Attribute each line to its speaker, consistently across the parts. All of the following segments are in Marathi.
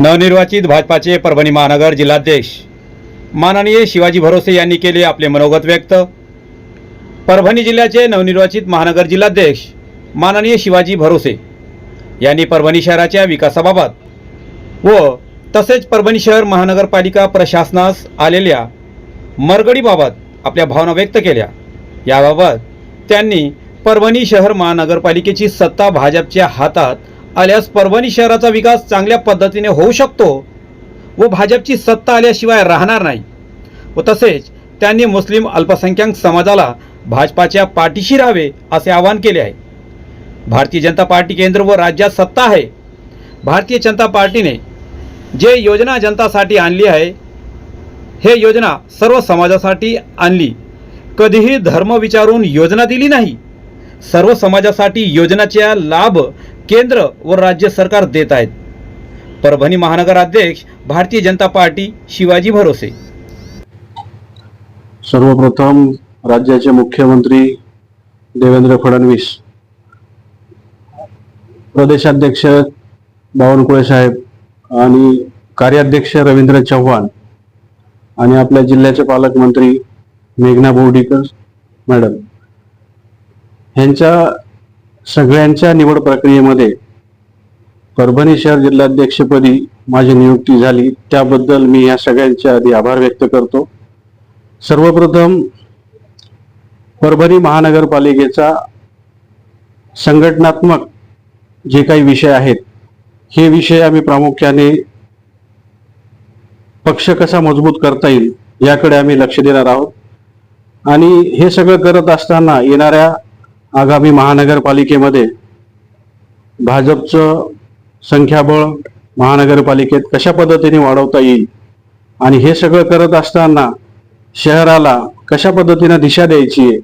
Speaker 1: नवनिर्वाचित भाजपाचे परभणी महानगर जिल्हाध्यक्ष. माननीय शिवाजी भरोसे यांनी केले आपले मनोगत व्यक्त. परभणी जिल्ह्याचे नवनिर्वाचित महानगर जिल्हाध्यक्ष माननीय शिवाजी भरोसे यांनी परभणी शहराच्या विकासाबाबत व तसेच परभणी शहर महानगरपालिका प्रशासनास आलेल्या मरगडीबाबत आपल्या भावना व्यक्त केल्या. याबाबत त्यांनी परभणी शहर महानगरपालिकेची सत्ता भाजपच्या हातात आल्यास परभणी शहराचा विकास चांगल्या पद्धतीने होऊ शकतो व भाजपची सत्ता आल्याशिवाय राहणार नाही. व तसेच त्यांनी मुस्लिम अल्पसंख्याक समाजाला भाजपाच्या पाठीशी राहावे असे आवाहन केले आहे. भारतीय जनता पार्टी केंद्र व राज्यात सत्ता आहे. भारतीय जनता पार्टीने जे योजना जनतासाठी आणली आहे हे योजना सर्व समाजासाठी आणली. कधीही धर्म विचारून योजना दिली नाही. सर्व समाजासाठी योजनाच्या लाभ केंद्र व राज्य सरकार देत आहेत. परभणी महानगराध्यक्ष भारतीय जनता पार्टी शिवाजी भरोसे.
Speaker 2: सर्वप्रथम राज्याचे मुख्यमंत्री देवेंद्र फडणवीस प्रदेशाध्यक्ष बावनकुळे साहेब आणि कार्याध्यक्ष रवींद्र चव्हाण आणि आपल्या जिल्ह्याचे पालकमंत्री मेघना बोर्डीकर मॅडम. ह्यांच्या सगळ्यांच्या निवड प्रक्रियेमध्ये परभणी शहर जिल्हाध्यक्षपदी माझी नियुक्ती झाली. त्याबद्दल मी या सगळ्यांचे आधी आभार व्यक्त करतो. सर्वप्रथम परभणी महानगरपालिकेचा संघटनात्मक जे काही विषय आहेत हे विषय आम्ही प्रामुख्याने पक्ष कसा मजबूत करता येईल याकडे आम्ही लक्ष देणार आहोत. आणि हे सगळं करत असताना येणाऱ्या आगामी महानगरपालिकेमध्ये भाजपचं संख्याबळ महानगरपालिकेत कशा पद्धतीने वाढवता येईल आणि हे सगळं करत असताना शहराला कशा पद्धतीनं दिशा द्यायची आहे?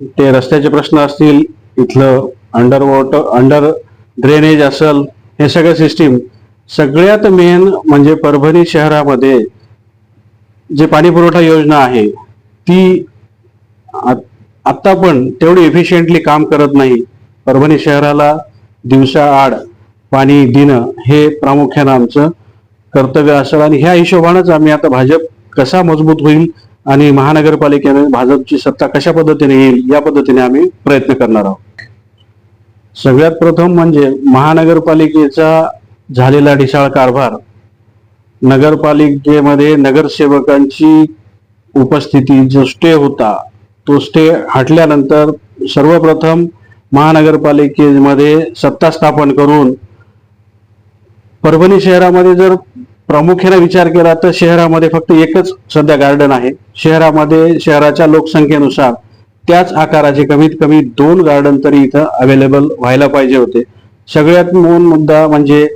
Speaker 2: ते रस्त्याचे प्रश्न असतील इथलं अंडर वॉटर अंडर ड्रेनेज असेल हे सगळं सिस्टीम सगळ्यात मेन म्हणजे परभणी शहरामध्ये जे पाणी पुरवठा योजना आहे ती आत्ता पण तेवढी इफिशियंटली काम करत नाही. परभणी शहराला दिवसा आड पाणी देणं हे प्रामुख्यानं आमचं कर्तव्य असेल आणि ह्या हिशोबानंच आम्ही आता भाजप कसा मजबूत होईल आणि महानगरपालिकेने भाजपची सत्ता कशा पद्धतीने येईल या पद्धतीने आम्ही प्रयत्न करणार आहोत. सगळ्यात प्रथम म्हणजे महानगरपालिकेचा झालेला ढिसाळ कारभार नगरपालिकेमध्ये नगरसेवकांची उपस्थिती जो स्टे होता तोस्टे हटल्यानंतर सर्वप्रथम महानगरपालिकेमध्ये सत्ता स्थापन करून परभणी शहरामध्ये जर प्रामुख्याने विचार केला तर शहरामध्ये फक्त एकच सध्या गार्डन आहे. शहरामध्ये शहराच्या लोकसंख्येनुसार त्याच आकाराचे कमीत कमी दोन गार्डन तरी इथं अवेलेबल व्हायला पाहिजे होते. सगळ्यात मूळ मुद्दा म्हणजे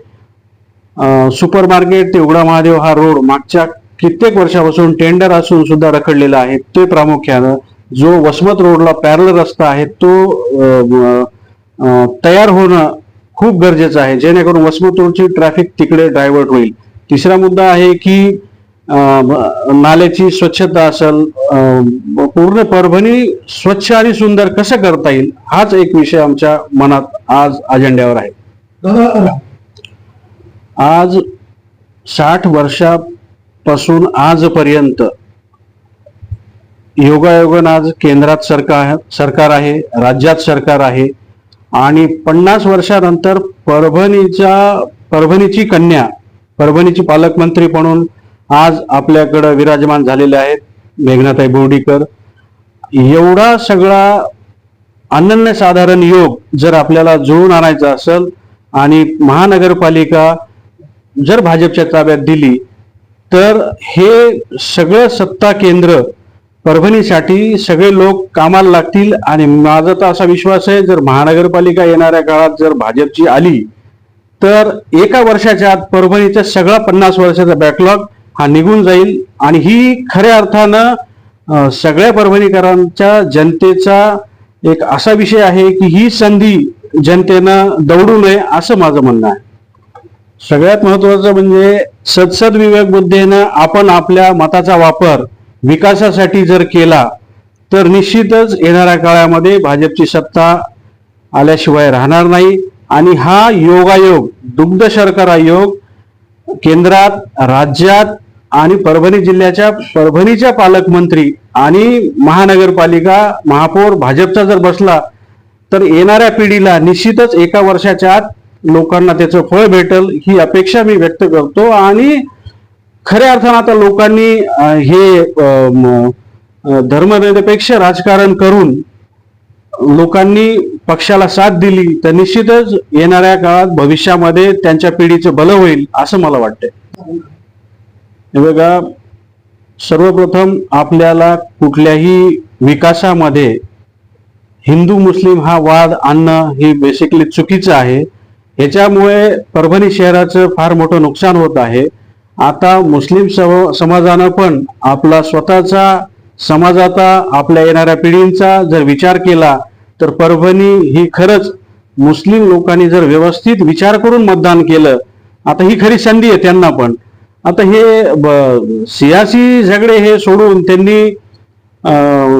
Speaker 2: सुपर मार्केट ते उघडा महादेव हा रोड मागच्या कित्येक वर्षापासून टेंडर असून सुद्धा रखडलेला आहे. ते प्रामुख्यानं जो वसमत रोडला पॅरल रस्ता आहे तो तयार होणं खूप गरजेचं आहे. जेणेकरून वसमत रोडची ट्रॅफिक तिकडे डायव्हर्ट होईल. तिसरा मुद्दा आहे की नाल्याची स्वच्छता असेल पूर्ण परभणी स्वच्छ आणि सुंदर कसं करता येईल हाच एक विषय आमच्या मनात आज अजेंड्यावर आहे. आज साठ वर्षापासून आजपर्यंत योगायोगानं आज केंद्रात सरकार सरकार आहे राज्यात सरकार आहे. आणि पन्नास वर्षानंतर परभणीच्या परभणीची कन्या परभणीची पालकमंत्री म्हणून आज आपल्याकडं विराजमान झालेले आहेत मेघनाताई बोर्डीकर. एवढा सगळा अनन्यसाधारण योग जर आपल्याला जुळून आणायचा असेल आणि महानगरपालिका जर भाजपच्या ताब्यात दिली तर हे सगळं सत्ता केंद्र परभणीसाठी सगळे लोक कामाला लागतील आणि माझा तर असा विश्वास आहे जर महानगरपालिका येणाऱ्या काळात जर भाजपची आली तर एका वर्षाच्या आत परभणीचा सगळा पन्नास वर्षाचा बॅकलॉग हा निघून जाईल आणि ही खऱ्या अर्थानं सगळ्या परभणीकरांच्या जनतेचा एक असा विषय आहे की ही संधी जनतेनं दौडू नये असं माझं म्हणणं आहे. सगळ्यात महत्वाचं म्हणजे सदसद विवेक बुद्धीनं आपण आपल्या मताचा वापर विकासासाठी जर केला तर निश्चितच येणाऱ्या काळामध्ये भाजपची सत्ता आल्याशिवाय राहणार नाही. आणि हा योगायोग दुग्ध शर्करा योग केंद्रात राज्यात आणि परभणी जिल्ह्याच्या परभणीच्या पालकमंत्री आणि महानगरपालिका महापौर भाजपचा जर बसला तर येणाऱ्या पिढीला निश्चितच एका वर्षाच्या आत लोकांना त्याचं फळ भेटल ही अपेक्षा मी व्यक्त करतो. आणि खऱ्या अर्थानं आता लोकांनी हे धर्मनिरपेक्ष राजकारण करून लोकांनी पक्षाला साथ दिली तर निश्चितच येणाऱ्या काळात भविष्यामध्ये त्यांच्या पिढीचं भलं होईल असं मला वाटतंय. हे बघा सर्वप्रथम आपल्याला कुठल्याही विकासामध्ये हिंदू मुस्लिम हा वाद आणणं हे बेसिकली चुकीचं आहे. ह्याच्यामुळे परभणी शहराचं फार मोठं नुकसान होत आहे. आता मुस्लिम सम- समाजानं पण आपला स्वतःचा समाजाचा आपल्या येणाऱ्या पिढींचा जर विचार केला तर परभणी ही खरंच मुस्लिम लोकांनी जर व्यवस्थित विचार करून मतदान केलं आता ही खरी संधी आहे त्यांना पण. आता हे ब- सियासी झगडे हे सोडून त्यांनी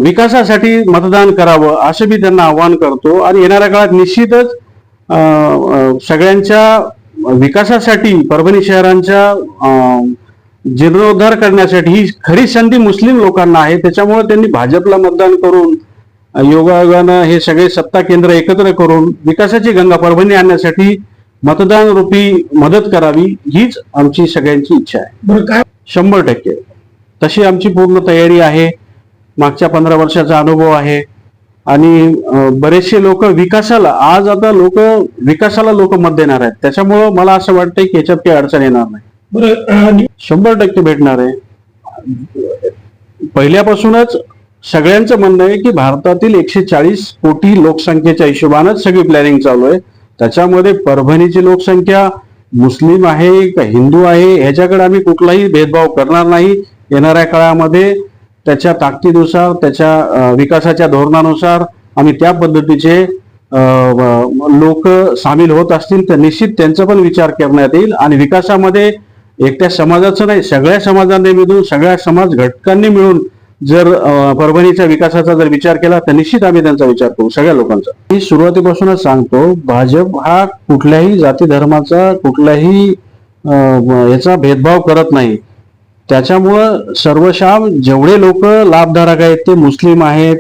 Speaker 2: विकासासाठी मतदान करावं असं मी त्यांना आवाहन करतो. आणि येणाऱ्या काळात निश्चितच सगळ्यांच्या विकासासाठी परभणी शहरांच्या जीर्णोद्धार करण्यासाठी ही खरी संधी मुस्लिम लोकांना आहे. त्याच्यामुळे त्यांनी भाजपला मतदान करून योगायोगानं हे सगळे सत्ता केंद्र एकत्र करून विकासाची गंगा परभणी आणण्यासाठी मतदान रूपी मदत करावी हीच आमची सगळ्यांची इच्छा आहे.
Speaker 3: बरं काय?
Speaker 2: शंभर टक्के. तशी आमची पूर्ण तयारी आहे. मागच्या पंधरा वर्षाचा अनुभव आहे. आणि बरेचसे लोक विकासाला आज आता लोक विकासाला लोक मत देणार आहेत. त्याच्यामुळं मला असं वाटतंय की याच्यात काही अडचण येणार नाही.
Speaker 3: बरं
Speaker 2: शंभर टक्के भेटणार आहे. पहिल्यापासूनच सगळ्यांचं म्हणणं आहे की भारतातील एकशे चाळीस कोटी लोकसंख्येच्या हिशोबानंच सगळी प्लॅनिंग चालू आहे. त्याच्यामध्ये परभणीची लोकसंख्या मुस्लिम आहे का हिंदू आहे ह्याच्याकडे आम्ही कुठलाही भेदभाव करणार नाही. येणाऱ्या काळामध्ये त्याच्या ताकदीनुसार त्याच्या विकासाच्या धोरणानुसार आम्ही त्या पद्धतीचे लोक सामील होत असतील तर निश्चित त्यांचा पण विचार करण्यात येईल आणि विकासामध्ये एकट्या समाजाचं नाही सगळ्या समाजाने मिळून सगळ्या समाज घटकांनी मिळून जर परभणीच्या विकासाचा जर विचार केला तर निश्चित आम्ही त्यांचा विचार करू सगळ्या लोकांचा. मी सुरुवातीपासूनच सांगतो भाजप हा कुठल्याही जाती धर्माचा कुठल्याही याचा भेदभाव करत नाही. त्याच्यामुळं सर्वशाम जेवढे लोक लाभधारक आहेत ते मुस्लिम आहेत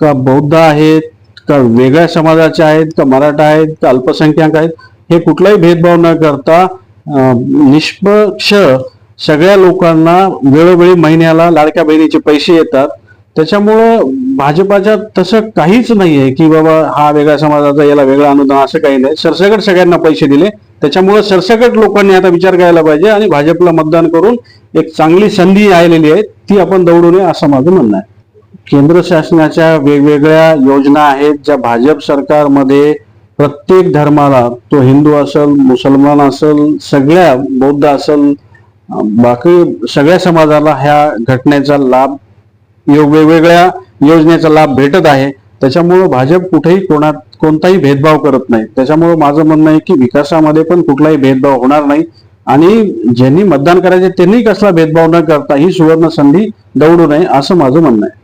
Speaker 2: का बौद्ध आहेत का वेगळ्या समाजाचे आहेत का मराठा आहेत का अल्पसंख्याक आहेत हे कुठलाही भेदभाव न करता निष्पक्ष सगळ्या लोकांना वेळोवेळी महिन्याला लाडक्या बहिणीचे पैसे येतात. त्याच्यामुळं भाजपाच्या तसं काहीच नाहीये की बाबा हा वेगळ्या समाजाचा याला वेगळा अनुदान असं काही नाही. सरसकट सगळ्यांना पैसे दिले. त्याच्यामुळं सरसकट लोकांनी आता विचार करायला पाहिजे आणि भाजपला मतदान करून एक चांगली संधी आलेली आहे ती आपण दौडू नये असं माझं म्हणणं आहे. केंद्र शासनाच्या वेगवेगळ्या योजना आहेत ज्या भाजप सरकारमध्ये प्रत्येक धर्माला तो हिंदू असेल मुसलमान असेल सगळ्या बौद्ध असेल बाकी सगळ्या समाजाला ह्या घटनेचा लाभ वेगवेगळ्या योजनेचा लाभ भेटत आहे. त्याच्यामुळं भाजप कुठेही कोणात कोणताही भेदभाव करत नाही. त्याच्यामुळं माझं म्हणणं आहे की विकासामध्ये पण कुठलाही भेदभाव होणार नाही. आणि ज्यांनी मतदान करायचे त्यांनी कसला भेदभाव न करता ही सुवर्ण संधी दौडू नये असं माझं म्हणणं आहे.